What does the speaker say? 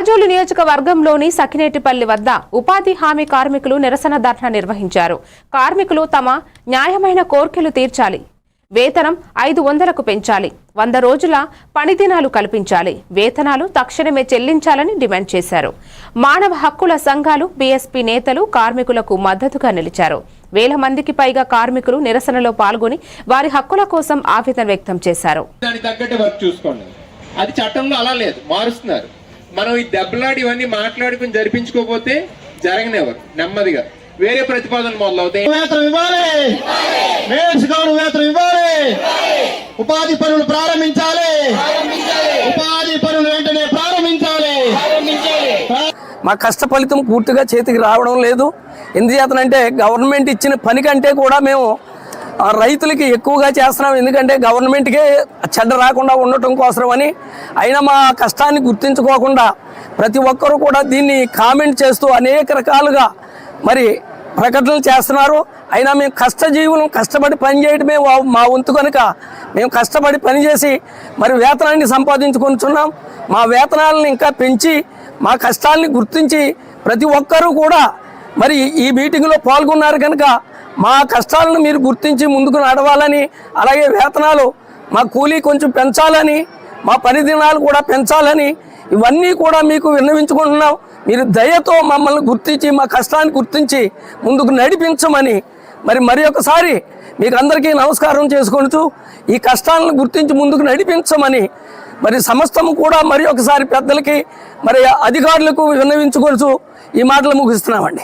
రాజోలు నియోజకవర్గంలోని సకినేటిపల్లి వద్ద ఉపాధి హామీ కార్మికులు నిరసన ధర్నా నిర్వహించారు. కార్మికులు తమ న్యాయమైన కోర్కెలు తీర్చాలి. వేతనం ఐదు వందలకు పెంచాలి. వంద రోజుల పనిదినాలు కల్పించాలి. వేతనాలు తక్షణమే చెల్లించాలని డిమాండ్ చేశారు. మానవ హక్కుల సంఘాలు బీఎస్పీ నేతలు కార్మికులకు మద్దతుగా నిలిచారు. వేల మందికి పైగా కార్మికులు నిరసనలో పాల్గొని వారి హక్కుల కోసం ఆవేదన వ్యక్తం చేశారు. అది చట్టంలో అలా లేదు. మారుస్తున్నారు. మనం ఈ దెబ్బలాడి ఇవన్నీ మాట్లాడుకుని జరిపించుకోకపోతే జరగనివ్వరు నెమ్మదిగా. వేరే ప్రతిపాదనలు మొదలవుతాయి. వేతనం ఇవ్వాలి. మేడ్స్ గౌరవ వేతనం ఇవ్వాలి. ఉపాధి పనులు ప్రారంభించాలి. ఉపాధి పనులు వెంటనే ప్రారంభించాలి. మా కష్ట ఫలితం పూర్తిగా చేతికి రావడం లేదు. ఎందుచేతనంటే గవర్నమెంట్ ఇచ్చిన పని కంటే కూడా మేము రైతులకి ఎక్కువగా చేస్తున్నాం. ఎందుకంటే గవర్నమెంట్కే చెడ్డ రాకుండా ఉండటం కోసమని. అయినా మా కష్టాన్ని గుర్తించుకోకుండా ప్రతి ఒక్కరూ కూడా దీన్ని కామెంట్ చేస్తూ అనేక రకాలుగా మరి ప్రకటనలు చేస్తున్నారు. అయినా మేము కష్టజీవులం కష్టపడి పనిచేయడమే మా వంతు కనుక మేము కష్టపడి పనిచేసి మరి వేతనాన్ని సంపాదించుకుంటున్నాం మా వేతనాలను ఇంకా పెంచి మా కష్టాలని గుర్తించి ప్రతి ఒక్కరూ కూడా మరి ఈ మీటింగ్లో పాల్గొన్నారు కనుక మా కష్టాలను మీరు గుర్తించి ముందుకు నడవాలని అలాగే వేతనాలు మా కూలీ కొంచెం పెంచాలని మా పని దినాలు కూడా పెంచాలని ఇవన్నీ కూడా మీకు విన్నవించుకుంటున్నాం. మీరు దయతో మమ్మల్ని గుర్తించి మా కష్టాన్ని గుర్తించి ముందుకు నడిపించమని. మరి మరి ఒకసారి మీకు అందరికీ నమస్కారం చేసుకుంటూ ఈ కష్టాలను గుర్తించి ముందుకు నడిపించమని మరి సమస్తము కూడా మరి ఒకసారి పెద్దలకి మరి అధికారులకు విన్నవించుకొనుచు ఈ మాటలు ముగిస్తున్నామండి.